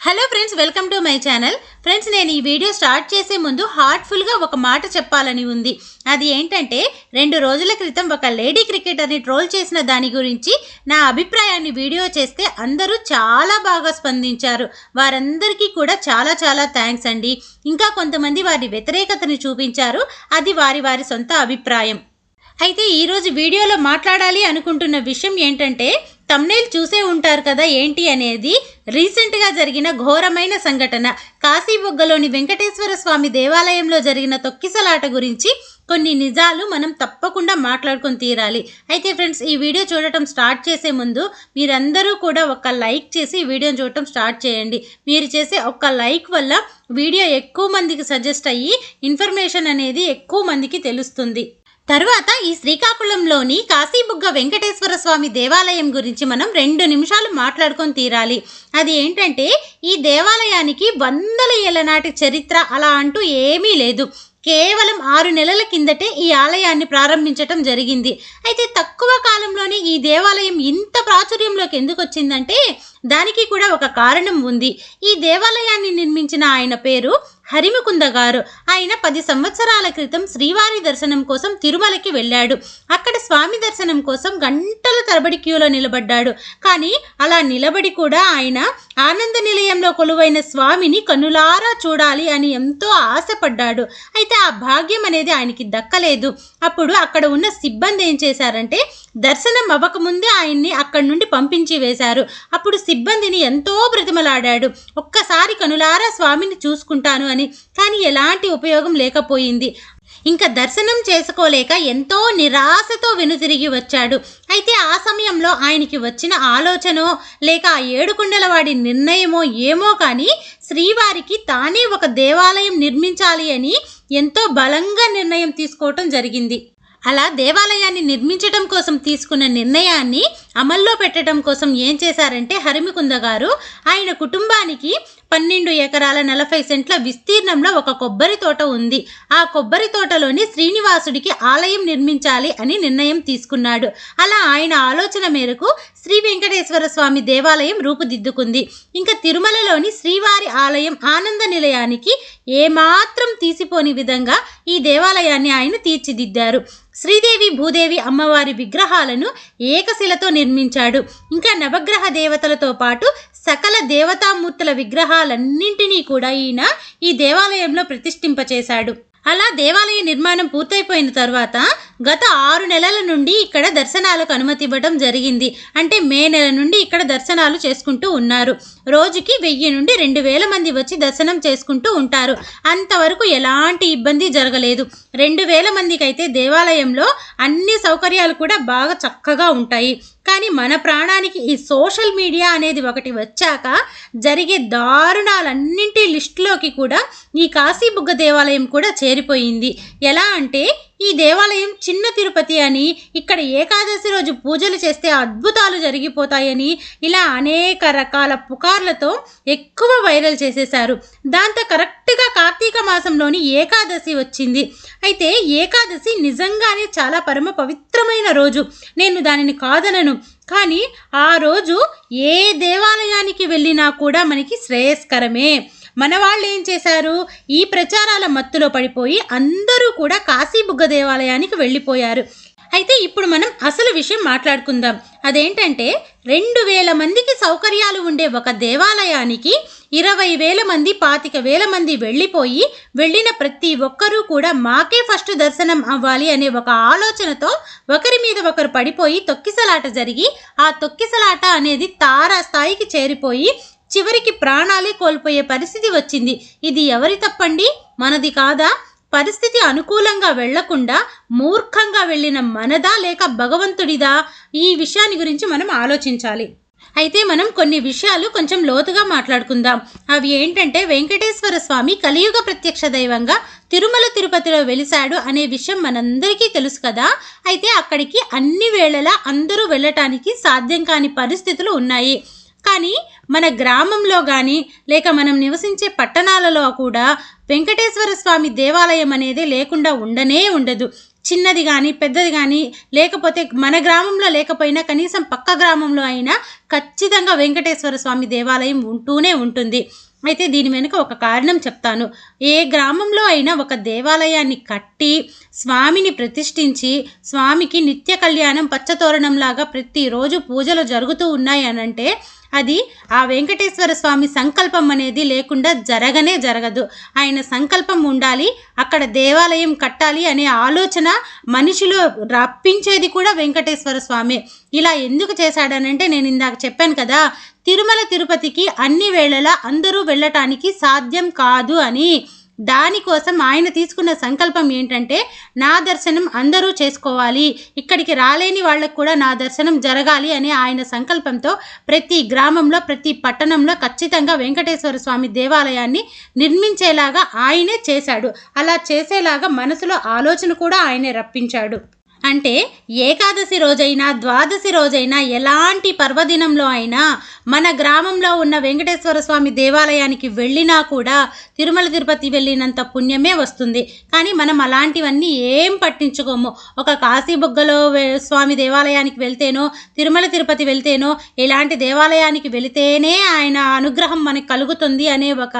Hello friends welcome to my channel friends నేను ఈ video start చేసే ముందు హార్ట్ఫుల్గా ఒక మాట చెప్పాలని ఉంది. అది ఏంటంటే రెండు రోజుల క్రితం ఒక లేడీ క్రికెటర్ని ట్రోల్ చేసిన దాని గురించి నా అభిప్రాయాన్ని వీడియో చేస్తే అందరూ చాలా బాగా స్పందించారు. వారందరికీ కూడా చాలా చాలా థ్యాంక్స్ అండి. ఇంకా కొంతమంది వారి వ్యతిరేకతని చూపించారు. అది వారి వారి సొంత అభిప్రాయం. అయితే ఈరోజు వీడియోలో మాట్లాడాలి అనుకుంటున్న విషయం ఏంటంటే తమ్నేల్ చూసే ఉంటారు కదా ఏంటి అనేది? రీసెంట్గా జరిగిన ఘోరమైన సంఘటన. కాశీబొగ్గలోని వెంకటేశ్వర స్వామి దేవాలయంలో జరిగిన తొక్కిసలాట గురించి కొన్ని నిజాలు మనం తప్పకుండా మాట్లాడుకొని తీరాలి. అయితే ఫ్రెండ్స్ ఈ వీడియో చూడటం స్టార్ట్ చేసే ముందు మీరందరూ కూడా ఒక లైక్ చేసి ఈ వీడియోని చూడటం స్టార్ట్ చేయండి. మీరు చేసే ఒక లైక్ వల్ల వీడియో ఎక్కువ మందికి సజెస్ట్ అయ్యి ఇన్ఫర్మేషన్ అనేది ఎక్కువ మందికి తెలుస్తుంది. తర్వాత ఈ శ్రీకాకుళంలోని కాశీబుగ్గ వెంకటేశ్వర స్వామి దేవాలయం గురించి మనం రెండు నిమిషాలు మాట్లాడుకొని తీరాలి. అది ఏంటంటే ఈ దేవాలయానికి వందల ఏళ్ళ నాటి చరిత్ర అలా అంటూ ఏమీ లేదు. కేవలం ఆరు నెలల కిందటే ఈ ఆలయాన్ని ప్రారంభించటం జరిగింది. అయితే తక్కువ కాలంలోనే ఈ దేవాలయం ఇంత ప్రాచుర్యంలోకి ఎందుకు వచ్చిందంటే దానికి కూడా ఒక కారణం ఉంది. ఈ దేవాలయాన్ని నిర్మించిన ఆయన పేరు హరిముకుంద గారు. ఆయన పది సంవత్సరాల క్రితం శ్రీవారి దర్శనం కోసం తిరుమలకి వెళ్ళాడు. అక్కడ స్వామి దర్శనం కోసం గంటల తరబడి క్యూలో నిలబడ్డాడు. కానీ అలా నిలబడి కూడా ఆయన ఆనంద నిలయంలో కొలువైన స్వామిని కనులారా చూడాలి అని ఎంతో ఆశపడ్డాడు. అయితే ఆ భాగ్యం అనేది ఆయనకి దక్కలేదు. అప్పుడు అక్కడ ఉన్న సిబ్బంది ఏం చేశారంటే దర్శనం అవ్వకముందే ఆయన్ని అక్కడి నుండి పంపించి వేశారు. అప్పుడు సిబ్బందిని ఎంతో బ్రతిమలాడాడు. ఒక్కసారి కనులారా స్వామిని చూసుకుంటాను అని కానీ ఎలాంటి ఉపయోగం లేకపోయింది. ఇంకా దర్శనం చేసుకోలేక ఎంతో నిరాశతో వెనుతిరిగి వచ్చాడు. అయితే ఆ సమయంలో ఆయనకి వచ్చిన ఆలోచనో లేక ఆ ఏడుకొండల వాడి నిర్ణయమో ఏమో కానీ శ్రీవారికి తానే ఒక దేవాలయం నిర్మించాలి అని ఎంతో బలంగా నిర్ణయం తీసుకోవటం జరిగింది. అలా దేవాలయాన్ని నిర్మించడం కోసం తీసుకున్న నిర్ణయాన్ని అమల్లో పెట్టడం కోసం ఏం చేశారంటే హరిమికుంద గారు ఆయన కుటుంబానికి పన్నెండు ఎకరాల నలభై సెంట్ల విస్తీర్ణంలో ఒక కొబ్బరి తోట ఉంది. ఆ కొబ్బరి తోటలోని శ్రీనివాసుడికి ఆలయం నిర్మించాలి అని నిర్ణయం తీసుకున్నాడు. అలా ఆయన ఆలోచన మేరకు శ్రీ వెంకటేశ్వర స్వామి దేవాలయం రూపుదిద్దుకుంది. ఇంకా తిరుమలలోని శ్రీవారి ఆలయం ఆనంద నిలయానికి ఏమాత్రం తీసిపోని విధంగా ఈ దేవాలయాన్ని ఆయన తీర్చిదిద్దారు. శ్రీదేవి భూదేవి అమ్మవారి విగ్రహాలను ఏకశిలతో నిర్మించాడు. ఇంకా నవగ్రహ దేవతలతో పాటు సకల దేవతామూర్తుల విగ్రహాలన్నింటినీ కూడా ఈయన ఈ దేవాలయంలో ప్రతిష్ఠింపచేశాడు. అలా దేవాలయ నిర్మాణం పూర్తయిపోయిన తర్వాత గత ఆరు నెలల నుండి ఇక్కడ దర్శనాలకు అనుమతి ఇవ్వడం జరిగింది. అంటే మే నెల నుండి ఇక్కడ దర్శనాలు చేసుకుంటూ ఉన్నారు. రోజుకి వెయ్యి నుండి రెండు వేల మంది వచ్చి దర్శనం చేసుకుంటూ ఉంటారు. అంతవరకు ఎలాంటి ఇబ్బంది జరగలేదు. రెండు వేల మందికి అయితే దేవాలయంలో అన్ని సౌకర్యాలు కూడా బాగా చక్కగా ఉంటాయి. కానీ మన ప్రాణానికి ఈ సోషల్ మీడియా అనేది ఒకటి వచ్చాక జరిగే దారుణాలన్నింటి లిస్టులోకి కూడా ఈ కాశీబుగ్గ దేవాలయం కూడా చేరిపోయింది. ఎలా అంటే ఈ దేవాలయం చిన్న తిరుపతి అని ఇక్కడ ఏకాదశి రోజు పూజలు చేస్తే అద్భుతాలు జరిగిపోతాయని ఇలా అనేక రకాల పుకార్లతో ఎక్కువ వైరల్ చేసేశారు. దాంతో కరెక్ట్ కార్తీక మాసంలోని ఏకాదశి వచ్చింది. అయితే ఏకాదశి నిజంగానే చాలా పరమ పవిత్రమైన రోజు. నేను దానిని కాదనను. కానీ ఆ రోజు ఏ దేవాలయానికి వెళ్ళినా కూడా మనకి శ్రేయస్కరమే. మన వాళ్ళు ఏం చేశారు? ఈ ప్రచారాల మత్తులో పడిపోయి అందరూ కూడా కాశీబుగ్గ దేవాలయానికి వెళ్ళిపోయారు. అయితే ఇప్పుడు మనం అసలు విషయం మాట్లాడుకుందాం. అదేంటంటే రెండు వేల మందికి సౌకర్యాలు ఉండే ఒక దేవాలయానికి ఇరవై వేల మంది పాతిక వేల మంది వెళ్ళిపోయి వెళ్ళిన ప్రతి ఒక్కరూ కూడా మాకే ఫస్ట్ దర్శనం అవ్వాలి అనే ఒక ఆలోచనతో ఒకరి మీద ఒకరు పడిపోయి తొక్కిసలాట జరిగి ఆ తొక్కిసలాట అనేది తారా స్థాయికి చేరిపోయి చివరికి ప్రాణాలే కోల్పోయే పరిస్థితి వచ్చింది. ఇది ఎవరి తప్పండి? మనది కాదా? పరిస్థితి అనుకూలంగా వెళ్ళకుండా మూర్ఖంగా వెళ్ళిన మనదా లేక భగవంతుడిదా? ఈ విషయాన్ని గురించి మనం ఆలోచించాలి. అయితే మనం కొన్ని విషయాలు కొంచెం లోతుగా మాట్లాడుకుందాం. అవి ఏంటంటే వెంకటేశ్వర స్వామి కలియుగ ప్రత్యక్ష దైవంగా తిరుమల తిరుపతిలో వెలిశాడు అనే విషయం మనందరికీ తెలుసు కదా? అయితే అక్కడికి అన్ని వేళలా అందరూ వెళ్ళటానికి సాధ్యం కాని పరిస్థితులు ఉన్నాయి. కానీ మన గ్రామంలో కానీ లేక మనం నివసించే పట్టణాలలో కూడా వెంకటేశ్వర స్వామి దేవాలయం అనేది లేకుండా ఉండనే ఉండదు. చిన్నది కానీ పెద్దది కానీ లేకపోతే మన గ్రామంలో లేకపోయినా కనీసం పక్క గ్రామంలో అయినా ఖచ్చితంగా వెంకటేశ్వర స్వామి దేవాలయం ఉంటూనే ఉంటుంది. అయితే దీని వెనుక ఒక కారణం చెప్తాను. ఏ గ్రామంలో అయినా ఒక దేవాలయాన్ని కట్టి స్వామిని ప్రతిష్ఠించి స్వామికి నిత్య కళ్యాణం పచ్చతోరణంలాగా ప్రతిరోజు పూజలు జరుగుతూ ఉన్నాయి అనంటే అది ఆ వెంకటేశ్వర స్వామి సంకల్పం అనేది లేకుండా జరగనే జరగదు. ఆయన సంకల్పం ఉండాలి అక్కడ దేవాలయం కట్టాలి అనే ఆలోచన మనిషిలో రప్పించేది కూడా వెంకటేశ్వర స్వామి. ఇలా ఎందుకు చేశాడనంటే నేను ఇందాక చెప్పాను కదా తిరుమల తిరుపతికి అన్ని వేళలా అందరూ వెళ్ళటానికి సాధ్యం కాదు అని. దానికోసం ఆయన తీసుకున్న సంకల్పం ఏంటంటే నా దర్శనం అందరూ చేసుకోవాలి. ఇక్కడికి రాలేని వాళ్ళకు కూడా నా దర్శనం జరగాలి అనే ఆయన సంకల్పంతో ప్రతి గ్రామంలో ప్రతి పట్టణంలో ఖచ్చితంగా వెంకటేశ్వర స్వామి దేవాలయాన్ని నిర్మించేలాగా ఆయనే చేశాడు. అలా చేసేలాగా మనసులో ఆలోచన కూడా ఆయనే రప్పించాడు. అంటే ఏకాదశి రోజైనా ద్వాదశి రోజైనా ఎలాంటి పర్వదినంలో అయినా మన గ్రామంలో ఉన్న వెంకటేశ్వర స్వామి దేవాలయానికి వెళ్ళినా కూడా తిరుమల తిరుపతి వెళ్ళినంత పుణ్యమే వస్తుంది. కానీ మనం అలాంటివన్నీ ఏం పట్టించుకోము. ఒక కాశీబుగ్గలో స్వామి దేవాలయానికి వెళ్తేనో తిరుమల తిరుపతి వెళ్తేనో ఇలాంటి దేవాలయానికి వెళితేనే ఆయన అనుగ్రహం మనకు కలుగుతుంది అనే ఒక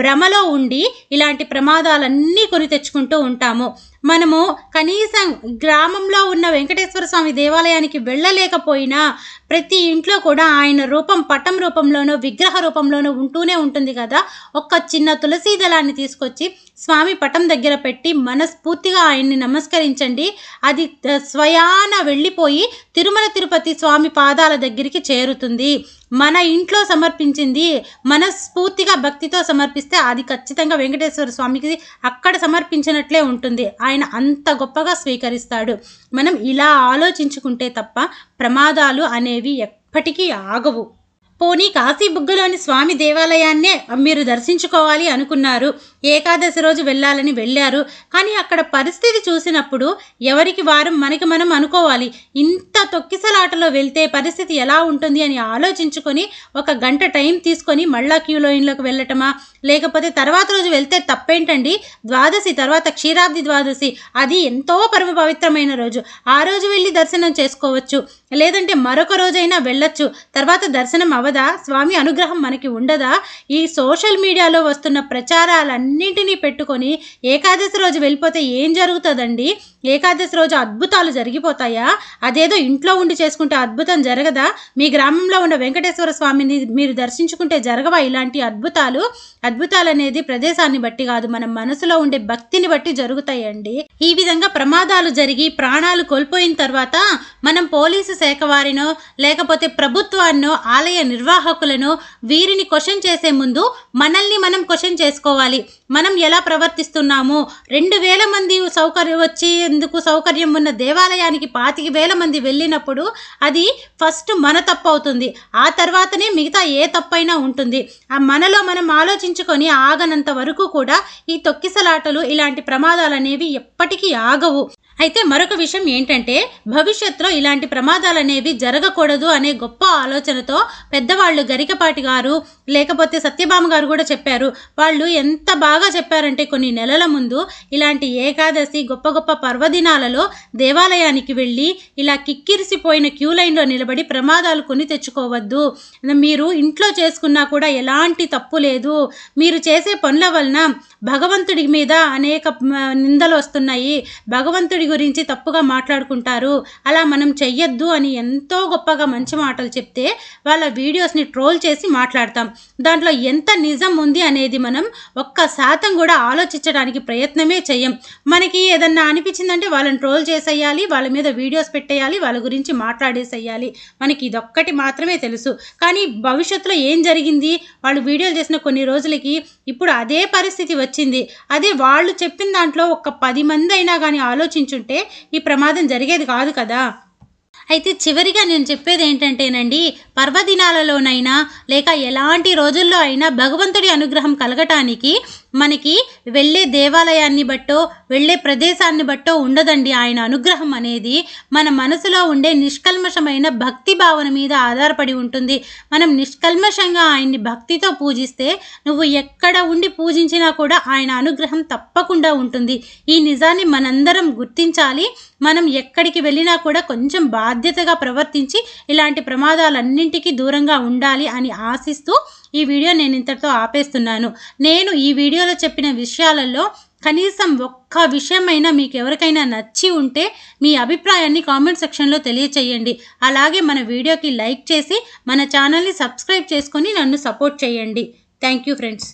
భ్రమలో ఉండి ఇలాంటి ప్రమాదాలన్నీ కొని తెచ్చుకుంటూ ఉంటాము. మనము కనీసం గ్రామంలో ఉన్న వెంకటేశ్వర స్వామి దేవాలయానికి వెళ్ళలేకపోయినా ప్రతి ఇంట్లో కూడా ఆయన రూపం పటం రూపంలోనో విగ్రహ రూపంలోనో ఉంటూనే ఉంటుంది కదా. ఒక్క చిన్న తులసీ దళాన్ని తీసుకొచ్చి స్వామి పటం దగ్గర పెట్టి మనస్ఫూర్తిగా ఆయన్ని నమస్కరించండి. అది స్వయాన వెళ్ళిపోయి తిరుమల తిరుపతి స్వామి పాదాల దగ్గరికి చేరుతుంది. మన ఇంట్లో సమర్పించింది మనస్ఫూర్తిగా భక్తితో సమర్పిస్తే అది ఖచ్చితంగా వెంకటేశ్వర స్వామికి అక్కడ సమర్పించినట్లే ఉంటుంది. ఆయన అంత గొప్పగా స్వీకరిస్తాడు. మనం ఇలా ఆలోచించుకుంటే తప్ప ప్రమాదాలు అనేవి ఎప్పటికీ ఆగవు. పోనీ కాశీబుగ్గలోని స్వామి దేవాలయాన్నే మీరు దర్శించుకోవాలి అనుకున్నారు. ఏకాదశి రోజు వెళ్ళాలని వెళ్ళారు. కానీ అక్కడ పరిస్థితి చూసినప్పుడు ఎవరికి వారం మనకి మనం అనుకోవాలి. ఇంత తొక్కిసలాటలో వెళ్తే పరిస్థితి ఎలా ఉంటుంది అని ఆలోచించుకొని ఒక గంట టైం తీసుకొని మళ్ళా క్యూ లైన్లోకి వెళ్ళటమా? లేకపోతే తర్వాత రోజు వెళ్తే తప్పేంటండి? ద్వాదశి తర్వాత క్షీరాబ్ది ద్వాదశి. అది ఎంతో పరమ పవిత్రమైన రోజు. ఆ రోజు వెళ్ళి దర్శనం చేసుకోవచ్చు. లేదంటే మరొక రోజైనా వెళ్ళొచ్చు. తర్వాత దర్శనం అవదా? స్వామి అనుగ్రహం మనకి ఉండదా? ఈ సోషల్ మీడియాలో వస్తున్న ప్రచారాలన్నీ అన్నింటినీ పెట్టుకొని ఏకాదశి రోజు వెళ్ళిపోతే ఏం జరుగుతుందండి? ఏకాదశి రోజు అద్భుతాలు జరిగిపోతాయా? అదేదో ఇంట్లో ఉండి చేసుకుంటే అద్భుతం జరగదా? మీ గ్రామంలో ఉన్న వెంకటేశ్వర స్వామిని మీరు దర్శించుకుంటే జరగవా ఇలాంటి అద్భుతాలు? అద్భుతాలు అనేది ప్రదేశాన్ని బట్టి కాదు మన మనసులో ఉండే భక్తిని బట్టి జరుగుతాయండి. ఈ విధంగా ప్రమాదాలు జరిగి ప్రాణాలు కోల్పోయిన తర్వాత మనం పోలీసు శాఖ వారినో లేకపోతే ప్రభుత్వాన్నో ఆలయ నిర్వాహకులను వీరిని క్వశ్చన్ చేసే ముందు మనల్ని మనం క్వశ్చన్ చేసుకోవాలి. మనం ఎలా ప్రవర్తిస్తున్నాము రెండు వేల మంది సౌకర్యం వచ్చేందుకు సౌకర్యం ఉన్న దేవాలయానికి పాతిక వేల మంది వెళ్ళినప్పుడు అది ఫస్ట్ మన తప్పు అవుతుంది. ఆ తర్వాతనే మిగతా ఏ తప్పైనా ఉంటుంది. ఆ మనలో మనం ఆలోచించుకొని ఆగనంత వరకు కూడా ఈ తొక్కిసలాటలు ఇలాంటి ప్రమాదాలు అనేవి ఎప్పటికీ ఆగవు. అయితే మరొక విషయం ఏంటంటే భవిష్యత్తులో ఇలాంటి ప్రమాదాలు అనేవి జరగకూడదు అనే గొప్ప ఆలోచనతో పెద్దవాళ్ళు గరికపాటి గారు లేకపోతే సత్యభామ గారు కూడా చెప్పారు వాళ్ళు ఎంత బాగా బాగా చెప్పారంటే కొన్ని నెలల ముందు ఇలాంటి ఏకాదశి గొప్ప గొప్ప పర్వదినాలలో దేవాలయానికి వెళ్ళి ఇలా కిక్కిరిసిపోయిన క్యూ లైన్లో నిలబడి ప్రమాదాలు కొని తెచ్చుకోవద్దు. మీరు ఇంట్లో చేసుకున్నా కూడా ఎలాంటి తప్పు లేదు. మీరు చేసే పనుల వలన భగవంతుడి మీద అనేక నిందలు వస్తున్నాయి. భగవంతుడి గురించి తప్పుగా మాట్లాడుకుంటారు. అలా మనం చెయ్యొద్దు అని ఎంతో గొప్పగా మంచి మాటలు చెప్తే వాళ్ళ వీడియోస్ని ట్రోల్ చేసి మాట్లాడతాం. దాంట్లో ఎంత నిజం ఉంది అనేది మనం ఒక్కసారి శాతం కూడా ఆలోచించడానికి ప్రయత్నమే చెయ్యం మనకి ఏదన్నా అనిపించిందంటే వాళ్ళని ట్రోల్ చేసేయాలి వాళ్ళ మీద వీడియోస్ పెట్టేయాలి వాళ్ళ గురించి మాట్లాడేసేయాలి. మనకి ఇదొక్కటి మాత్రమే తెలుసు. కానీ భవిష్యత్తులో ఏం జరిగింది? వాళ్ళు వీడియోలు చేసిన కొన్ని రోజులకి ఇప్పుడు అదే పరిస్థితి వచ్చింది. అదే వాళ్ళు చెప్పిన దాంట్లో ఒక పది మంది అయినా కానీ ఆలోచించుంటే ఈ ప్రమాదం జరిగేది కాదు కదా. అయితే చివరిగా నేను చెప్పేది ఏంటంటేనండి పర్వదినాలలోనైనా లేక ఎలాంటి రోజుల్లో అయినా భగవంతుడి అనుగ్రహం కలగటానికి మనకి వెళ్ళే దేవాలయాన్ని బట్టో వెళ్ళే ప్రదేశాన్ని బట్టో ఉండదండి ఆయన అనుగ్రహం అనేది. మన మనసులో ఉండే నిష్కల్మషమైన భక్తి భావన మీద ఆధారపడి ఉంటుంది. మనం నిష్కల్మషంగా ఆయన్ని భక్తితో పూజిస్తే నువ్వు ఎక్కడ ఉండి పూజించినా కూడా ఆయన అనుగ్రహం తప్పకుండా ఉంటుంది. ఈ నిజాన్ని మనందరం గుర్తించాలి. మనం ఎక్కడికి వెళ్ళినా కూడా కొంచెం బాధ్యతగా ప్రవర్తించి ఇలాంటి ప్రమాదాలన్నింటికీ దూరంగా ఉండాలి అని ఆశిస్తూ ఈ వీడియో నేను ఇంతటితో ఆపేస్తున్నాను. నేను ఈ వీడియోలో చెప్పిన విషయాలలో కనీసం ఒక్క విషయమైనా మీకు ఎవరికైనా నచ్చి ఉంటే మీ అభిప్రాయాన్ని కామెంట్ సెక్షన్లో తెలియచేయండి. అలాగే మన వీడియోకి లైక్ చేసి మన ఛానల్ని సబ్స్క్రైబ్ చేసుకొని నన్ను సపోర్ట్ చేయండి. Thank you friends.